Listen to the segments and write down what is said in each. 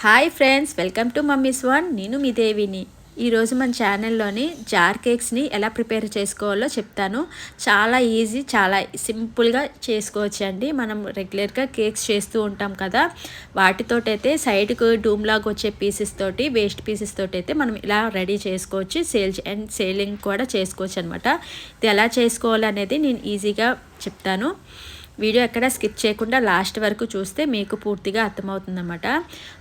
Hi friends welcome to mummy's one. నేను మీ దేవిని. ఈరోజు మన ఛానల్లోని జార్ కేక్స్ని ఎలా ప్రిపేర్ చేసుకోవాలో చెప్తాను. చాలా ఈజీ చాలా సింపుల్గా చేసుకోవచ్చు అండి మనం రెగ్యులర్గా కేక్స్ చేస్తూ ఉంటాం కదా. వాటితోటైతే సైడ్కు డూమ్ లాగా వచ్చే పీసెస్ తోటి వేస్ట్ పీసెస్ తోటి అయితే మనం ఇలా రెడీ చేసుకోవచ్చు. సేల్ అండ్ సేలింగ్ కూడా చేసుకోవచ్చు అనమాట ఇది ఎలా చేసుకోవాలనేది నేను ఈజీగా చెప్తాను. వీడియో ఎక్కడ స్కిప్ చేయకుండా లాస్ట్ వరకు చూస్తే మీకు పూర్తిగా అర్థమవుతుందన్నమాట.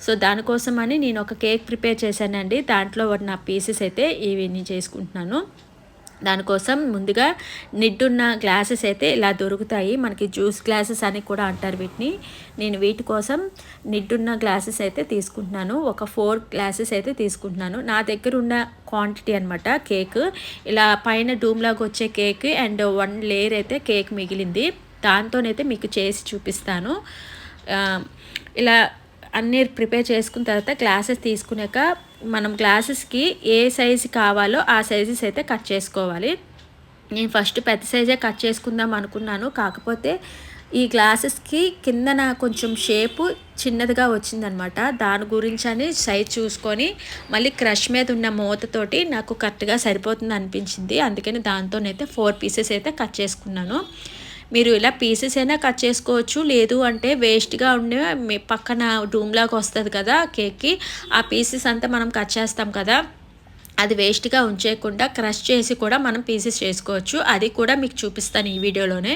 సో దానికోసమని నేను ఒక కేక్ ప్రిపేర్ చేశానండి. దాంట్లో నా పీసెస్ అయితే ఇవి చేసుకుంటున్నాను. దానికోసం ముందుగా నిడ్డున్న గ్లాసెస్ అయితే ఇలా దొరుకుతాయి. మనకి జ్యూస్ గ్లాసెస్ అని కూడా అంటారు వీటిని. నేను వీటి కోసం నిడ్డున్న గ్లాసెస్ అయితే తీసుకుంటున్నాను. ఒక ఫోర్ గ్లాసెస్ అయితే తీసుకుంటున్నాను. నా దగ్గర ఉన్న క్వాంటిటీ అనమాట కేక్. ఇలా పైన డూమ్లాగా వచ్చే కేక్ అండ్ వన్ లేయర్ అయితే కేక్ మిగిలింది. దాంతోనైతే మీకు చేసి చూపిస్తాను. ఇలా అన్నీ ప్రిపేర్ చేసుకున్న తర్వాత గ్లాసెస్ తీసుకున్నాక మనం గ్లాసెస్కి ఏ సైజు కావాలో ఆ సైజెస్ అయితే కట్ చేసుకోవాలి. నేను ఫస్ట్ పెద్ద సైజే కట్ చేసుకుందాం అనుకున్నాను. కాకపోతే ఈ గ్లాసెస్కి కిందన కొంచెం షేపు చిన్నదిగా వచ్చిందనమాట. దాని గురించి అని సైజ్ చూసుకొని మళ్ళీ క్రష్ మీద ఉన్న మూతతోటి నాకు కరెక్ట్గా సరిపోతుంది అనిపించింది. అందుకని దాంతోనైతే ఫోర్ పీసెస్ అయితే కట్ చేసుకున్నాను. మీరు ఇలా పీసెస్ అయినా కట్ చేసుకోవచ్చు. లేదు అంటే వేస్ట్గా ఉండే పక్కన డూమ్లాగా వస్తుంది కదా కేక్కి ఆ పీసెస్ అంతా మనం కట్ చేస్తాం కదా. అది వేస్ట్గా ఉంచేయకుండా క్రష్ చేసి కూడా మనం పీసెస్ చేసుకోవచ్చు. అది కూడా మీకు చూపిస్తాను ఈ వీడియోలోనే.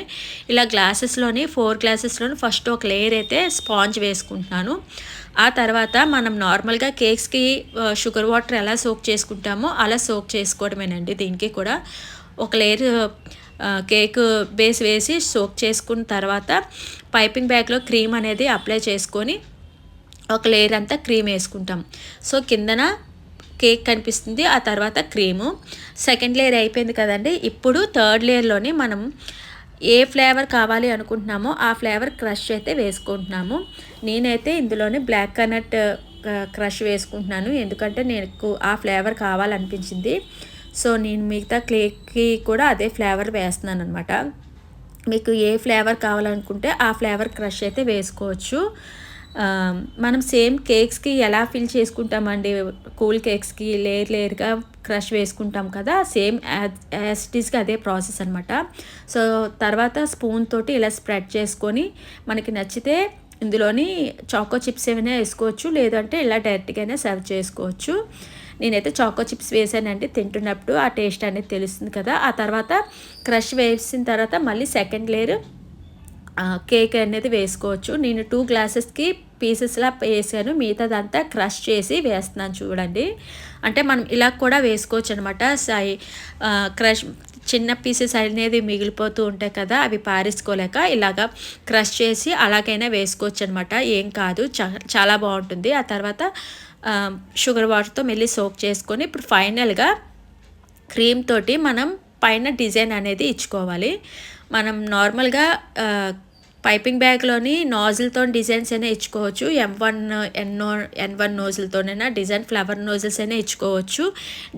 ఇలా గ్లాసెస్లోని ఫోర్ గ్లాసెస్లోని ఫస్ట్ ఒక లేయర్ అయితే స్పాంజ్ వేసుకుంటున్నాను. ఆ తర్వాత మనం నార్మల్గా కేక్స్కి షుగర్ వాటర్ ఎలా సోక్ చేసుకుంటామో అలా సోక్ చేసుకోవడమేనండి దీనికి కూడా. ఒక లేయర్ కేక్ బేస్ వేసి సోక్ చేసుకున్న తర్వాత పైపింగ్ బ్యాగ్లో క్రీమ్ అనేది అప్లై చేసుకొని ఒక లేయర్ అంతా క్రీమ్ వేసుకుంటాం. సో కిందన కేక్ కనిపిస్తుంది ఆ తర్వాత క్రీము. సెకండ్ లేయర్ అయిపోయింది కదండి. ఇప్పుడు థర్డ్ లేయర్లోనే మనం ఏ ఫ్లేవర్ కావాలి అనుకుంటున్నామో ఆ ఫ్లేవర్ క్రష్ అయితే వేసుకుంటున్నాము. నేనైతే ఇందులోనే బ్లాక్ కనట్ క్రష్ వేసుకుంటున్నాను. ఎందుకంటే నేను ఆ ఫ్లేవర్ కావాలనిపించింది. సో నేను మిగతా కేక్కి కూడా అదే ఫ్లేవర్ వేస్తున్నాను అనమాట మీకు ఏ ఫ్లేవర్ కావాలనుకుంటే ఆ ఫ్లేవర్ క్రష్ అయితే వేసుకోవచ్చు. మనం సేమ్ కేక్స్కి ఎలా ఫిల్ చేసుకుంటామండి? కూల్ కేక్స్కి లేయర్ లేయర్గా క్రష్ వేసుకుంటాం కదా సేమ్ యాసిటీస్గా అదే ప్రాసెస్ అనమాట సో తర్వాత స్పూన్ తోటి ఇలా స్ప్రెడ్ చేసుకొని మనకి నచ్చితే ఇందులోని చాకో చిప్స్ ఏమైనా వేసుకోవచ్చు లేదంటే ఇలా డైరెక్ట్గానే సర్వ్ చేసుకోవచ్చు. నేనైతే చాకో చిప్స్ వేసానంటే తింటున్నప్పుడు ఆ టేస్ట్ అనేది తెలుస్తుంది కదా. ఆ తర్వాత క్రష్ వేసిన తర్వాత మళ్ళీ సెకండ్ లేయర్ కేక్ అనేది వేసుకోవచ్చు. నేను టూ గ్లాసెస్కి పీసెస్లా వేసాను మిగతాదంతా క్రష్ చేసి వేస్తున్నాను చూడండి. అంటే మనం ఇలా కూడా వేసుకోవచ్చు అనమాట సై క్రష్ చిన్న పీసెస్ అనేది మిగిలిపోతూ ఉంటాయి కదా అవి పారేసుకోలేక ఇలాగా క్రష్ చేసి అలాగైనా వేసుకోవచ్చు అనమాట ఏం కాదు చాలా బాగుంటుంది. ఆ తర్వాత షుగర్ వాటర్తో మళ్ళీ సోక్ చేసుకొని ఇప్పుడు ఫైనల్గా క్రీమ్ తోటి మనం పైన డిజైన్ అనేది ఇచ్చుకోవాలి. మనం నార్మల్గా పైపింగ్ బ్యాగ్లోని నాజిల్తో డిజైన్స్ అయినా ఇచ్చుకోవచ్చు. ఎం వన్ ఎన్నో ఎన్ వన్ నోజిల్తోనైనా డిజైన్ ఫ్లవర్ నోజిల్స్ అయినా ఇచ్చుకోవచ్చు.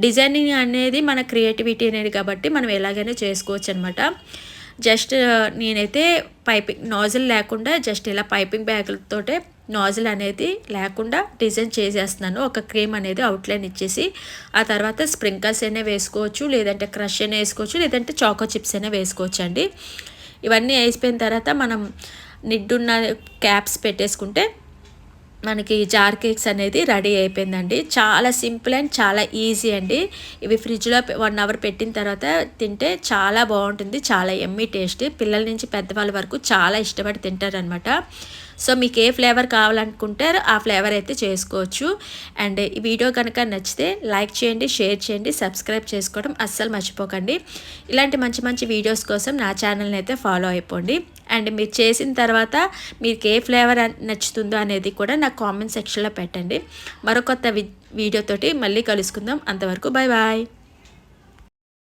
డిజైనింగ్ అనేది మన క్రియేటివిటీ అనేది కాబట్టి మనం ఎలాగైనా చేసుకోవచ్చు అనమాట జస్ట్ uh, నేనైతే పైపింగ్ నాజిల్ లేకుండా జస్ట్ ఇలా పైపింగ్ బ్యాగులతోటే నాజిల్ అనేది లేకుండా డిజైన్ చేసేస్తున్నాను. ఒక క్రీమ్ అనేది అవుట్లైన్ ఇచ్చేసి ఆ తర్వాత స్ప్రింకల్స్ అయినా వేసుకోవచ్చు లేదంటే క్రష్ అయినా వేసుకోవచ్చు లేదంటే చాకో చిప్స్ అయినా వేసుకోవచ్చు అండి ఇవన్నీ వేసిపోయిన తర్వాత మనం నిడ్డున్న క్యాప్స్ పెట్టేసుకుంటే మనకి జార్ కేక్స్ అనేది రెడీ అయిపోయిందండి. చాలా సింపుల్ అండ్ చాలా ఈజీ అండి. ఇవి ఫ్రిడ్జ్లో వన్ అవర్ పెట్టిన తర్వాత తింటే చాలా బాగుంటుంది. చాలా ఎమ్మీ టేస్ట్. పిల్లల నుంచి పెద్దవాళ్ళ వరకు చాలా ఇష్టపడి తింటారనమాట సో మీకు ఏ ఫ్లేవర్ కావాలనుకుంటే ఆ ఫ్లేవర్ అయితే చేసుకోవచ్చు. అండ్ ఈ వీడియో కనుక నచ్చితే లైక్ చేయండి షేర్ చేయండి సబ్స్క్రైబ్ చేసుకోవడం అస్సలు మర్చిపోకండి. ఇలాంటి మంచి మంచి వీడియోస్ కోసం నా ఛానల్ని అయితే ఫాలో అయిపోండి. అండ్ మీరు చేసిన తర్వాత మీకు ఏ ఫ్లేవర్ నచ్చుతుందో అనేది కూడా నాకు కామెంట్ సెక్షన్లో పెట్టండి. మరొకొత్త వీడియోతోటి మళ్ళీ కలుసుకుందాం. అంతవరకు బాయ్ బాయ్.